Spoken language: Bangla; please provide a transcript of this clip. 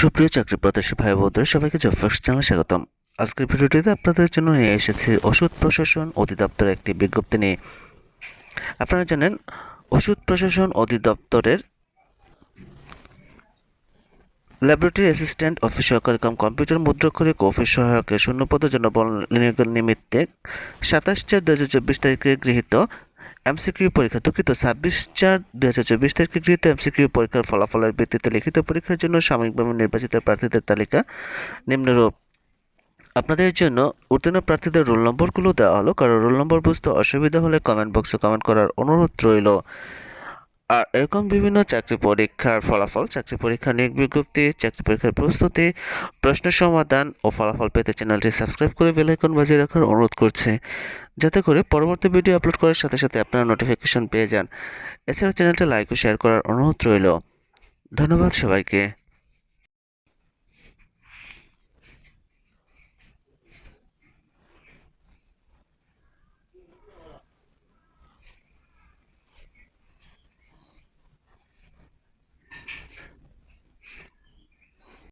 সুপ্রিয় চাকরি প্রত্যাশী ভাই বোনদের সবাইকে জব ফার্স্ট চ্যানেলে স্বাগতম। আজকের ভিডিওটিতে আপনাদের জন্য নিয়ে এসেছি ওষুধ প্রশাসন অধিদপ্তরের একটি বিজ্ঞপ্তি নিয়ে। আপনারা জানেন, ওষুধ প্রশাসন অধিদপ্তরের ল্যাবরেটরি অ্যাসিস্ট্যান্ট অফিস সহকারী কাম কম্পিউটার মুদ্রাক্ষরিক অফিস সহায়কের শূন্যপদের জন্য নিয়োগের নিমিত্তে সাতাশ চার দু হাজার চব্বিশ তারিখে গৃহীত এমসিকিউ পরীক্ষা দুঃখিত, ছাব্বিশ চার দু হাজার চব্বিশ তারিখে গৃহীত এমসিকিউ পরীক্ষার ফলাফলের ভিত্তিতে লিখিত পরীক্ষার জন্য সাময়িকভাবে নির্বাচিত প্রার্থীদের তালিকা নিম্নরূপ। আপনাদের জন্য উত্তীর্ণ প্রার্থীদের রোল নম্বরগুলো দেওয়া হলো, কারণ রোল নম্বর বুঝতে অসুবিধা হলে কমেন্ট বক্সে কমেন্ট করার অনুরোধ রইল। আর এরকম বিভিন্ন চাকরি পরীক্ষার ফলাফল, চাকরি পরীক্ষার নিয়োগ বিজ্ঞপ্তি চাকরি পরীক্ষার প্রস্তুতি, প্রশ্ন সমাধান ও ফলাফল পেতে চ্যানেলটি সাবস্ক্রাইব করে বেলাইকন বাজিয়ে রাখার অনুরোধ করছে। যাতে করে পরবর্তী ভিডিও আপলোড করার সাথে সাথে আপনারা নোটিফিকেশন পেয়ে যান। এছাড়া চ্যানেলটি লাইক ও শেয়ার করার অনুরোধ রইল। ধন্যবাদ সবাইকে।